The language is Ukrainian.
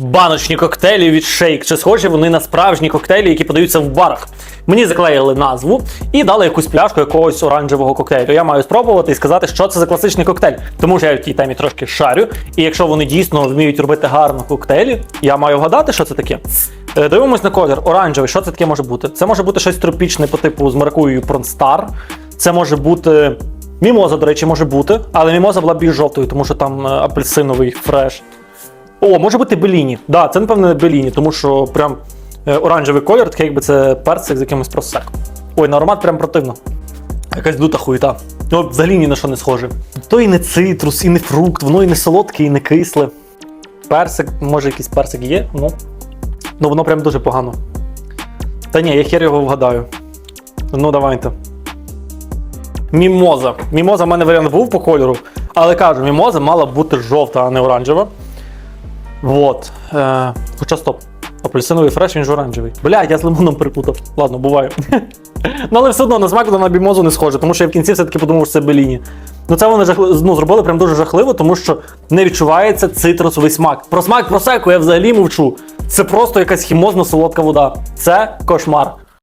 баночні коктейлі від Shake. Чи схожі вони на справжні коктейлі, які подаються в барах? Мені заклеїли назву і дали якусь пляшку якогось оранжевого коктейлю. Я маю спробувати і сказати, що це за класичний коктейль. Тому що я в тій темі трошки шарю. І якщо вони дійсно вміють робити гарно коктейлі, я маю вгадати, що це таке. Е, Дивимось на колір оранжевий. Що це таке може бути? Це може бути щось тропічне по типу з маркою Пронстар. Це може бути. Мімоза, до речі, може бути, але мімоза була більш жовтою, тому що там е, апельсиновий фреш. О, може бути Беліні. Да, це напевно Беліні, тому що прям е, оранжевий колір, такий якби це персик з якимось просеком. Ой, на аромат прям противно. Якась дута хуєта. Ну, взагалі ні на що не схоже. То і не цитрус, і не фрукт, воно і не солодке, і не кисле. Персик, може якийсь персик є, ну. Ну воно прям дуже погано. Та ні, я хер його вгадаю. Ну, давайте. Мімоза. Мімоза в мене варіант був по кольору, але кажу, мімоза мала б бути жовта, а не оранжева. Вот. Е, хоча стоп. Апельсиновий фреш, він ж оранжевий. Блядь, я з лимоном перепутав. Ладно, буває. ну, але все одно на смак на бімозу не схоже, тому що я в кінці все-таки подумав, що це беліні. Ну це вони жахли... ну, зробили прям дуже жахливо, тому що не відчувається цитрусовий смак. Про смак просеку я взагалі мовчу. Це просто якась хімозно солодка вода. Це кошмар.